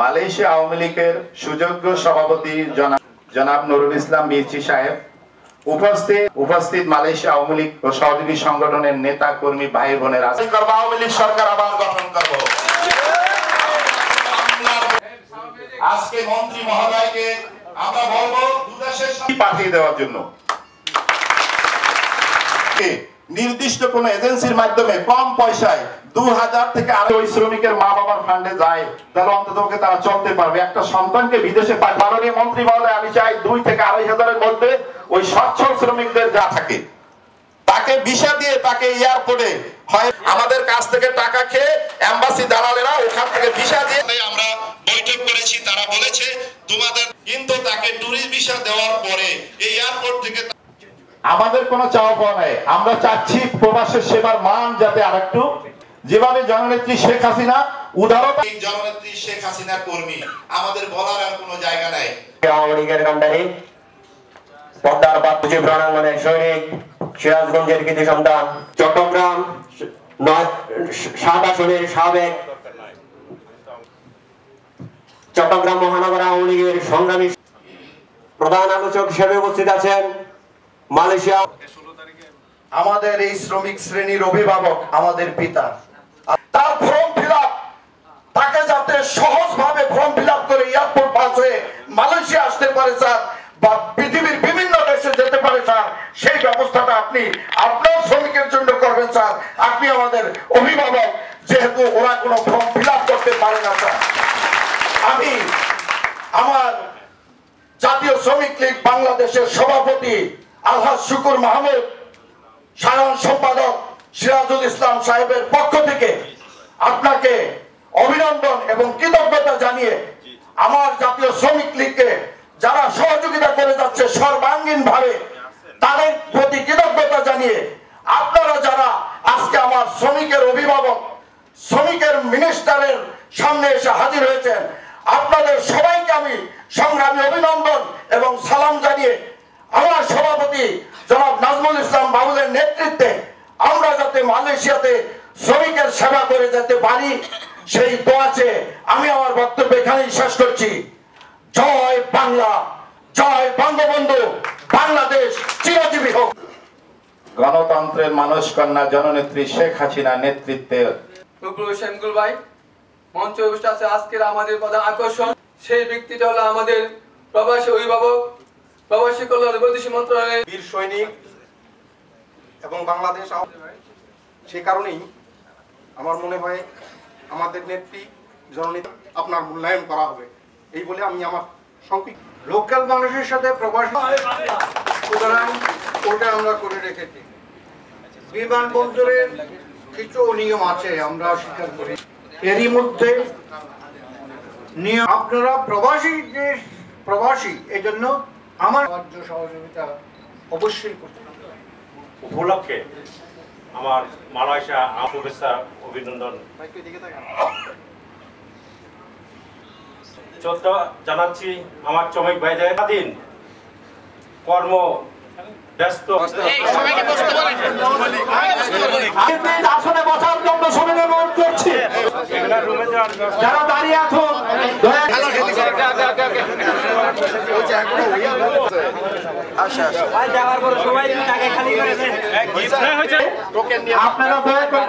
Malaysia Awami লীগের সুযোগ্য সভাপতি জনাব নুরুল ইসলাম মির্চি সাহেব উপস্থিত উপস্থিত মালয়েশিয়া আওয়ামী লীগ ও সহযোগী সংগঠনের নেতা কর্মী ভাই বোনেরা। আওয়ামী লীগ সরকার আবার গঠন করব। আজকে মন্ত্রী মহোদয়কে আমরা বলব দুদেশের পাঠিয়ে দেওয়ার জন্য। নির্দিষ্ট কোন এজেন্সির মাধ্যমে কম পয়সায় দু হাজার থেকে ওই শ্রমিকের মা বাবার ফান্ডে যায় তাহলে অন্তত তারা চলতে পারবে। একটা সন্তানকে বিদেশে পাঠায়। মাননীয় মন্ত্রী মহোদয় আমি চাই দুই থেকে আড়াই হাজারের মধ্যে ওই সচ্ছল শ্রমিকদের যা থাকে। তাকে ভিসা দিয়ে তাকে এয়ারপোর্টে হয়। আমাদের কাছ থেকে টাকা খেয়ে এম্বাসি দালালেরা ওখান থেকে ভিসা দিয়ে আমরা বৈঠক করেছি তারা বলেছে তোমাদের কিন্তু তাকে ট্যুরিস্ট ভিসা দেওয়ার পরে এই এয়ারপোর্ট থেকে আমাদের কোনো চাওয়া পাওয়া নাই। আমরা চাচ্ছি প্রবাসের সেবার মান যাতে আরেকটু যেভাবে জননেত্রী শেখ হাসিনা উদারতা জননেত্রী শেখ হাসিনার কর্মী আমাদের বলার আর কোনো জায়গা নাই। আওয়ামী লীগের কান্ডারি পদ্মার বাপুজি সৈনিক সিরাজগঞ্জের কৃতি সন্তান চট্টগ্রাম নয় সাত আসনের সাবেক চট্টগ্রাম মহানগর আওয়ামী লীগের সংগ্রামী প্রধান আলোচক হিসেবে উপস্থিত আছেন। মালয়েশিয়া। আমাদের এই শ্রমিক শ্রেণির অভিভাবক আমাদের পিতা। তার ফর্ম ফিল তাকে যাতে সহজভাবে ফর্ম ফিল করে এয়ারপোর্ট পাস হয়ে মালয়েশিয়া আসতে পারে, স্যার, বা পৃথিবীর বিভিন্ন দেশে যেতে পারে, স্যার, সেই ব্যবস্থাটা আপনি আপনার শ্রমিকের জন্য করবেন, স্যার। আপনি আমাদের অভিভাবক, যেহেতু ওরা কোনো ফর্ম ফিল করতে পারে না, স্যার। আমি আমার জাতীয় শ্রমিক লীগ বাংলাদেশের সভাপতি আলহাজ শুকুর মাহমুদ, সাধারণ সম্পাদক সিরাজুল ইসলাম সাহেবের পক্ষ থেকে আপনাকে অভিনন্দন এবং কৃতজ্ঞতা জানিয়ে আমার জাতীয় শ্রমিক লীগকে যারা সহযোগিতা করে যাচ্ছে সর্বাঙ্গীন ভাবে তাদের প্রতি কৃতজ্ঞতা জানিয়ে আপনারা যারা আজকে আমার শ্রমিকের অভিভাবক, শ্রমিকের মিনিস্টারের সামনে এসে হাজির হয়েছেন, আপনাদের সবাইকে আমি সংগ্রামী অভিনন্দন এবং সালাম জানিয়ে আমার সভাপতি জনাব নাজমুল ইসলাম বাবুলের নেতৃত্বে আমরা যাতে মালয়েশিয়াতে শ্রমিকের সেবা করে যেতে পারি সেই দোয়াছে আমি আমার বক্তব্য এখানেই শেষ করছি। জয় বাংলা জয় বঙ্গবন্ধু বাংলাদেশ চিরজীবী হোক। গণতন্ত্রের মানুষ কন্যা জননেত্রী শেখ হাসিনা নেতৃত্বে নুপুর হোসেন গুল ভাই মঞ্চে উপস্থিত আছে আজকের আমাদের প্রধান আকর্ষণ। সেই ব্যক্তিটা হলো আমাদের প্রবাসী অভিভাবক প্রবাসী কল্যাণ বৈদেশিক মন্ত্রণালয়ের বীর সৈনিক এবং বাংলাদেশ সে কারণেই আমার মনে হয় আমাদের নেত্রী জননেত্রী আপনার মূল্যায়ন করা হবে। এই বলে আমি আমার সংক্ষিপ্ত লোকাল মানুষের সাথে প্রবাসী সুতরাং ওটা আমরা করে রেখেছি। বিমানবন্দরের কিছু নিয়ম আছে, আমরা স্বীকার করি। এরই মধ্যে নিয়ম আপনারা প্রবাসী যে প্রবাসী এই জন্য আমার সাহায্য সহযোগিতা অবশ্যই করতে উপলক্ষে আমার মালয়েশিয়া শুভেচ্ছা অভিনন্দন। চোদ্দ জানাচ্ছি আমার চমক ভাইদের। দিন কর্ম ব্যস্ত। আসনে বসার জন্য সবাই অনুরোধ করছি। যারা দাঁড়িয়ে আছো আপনারা দয়া করে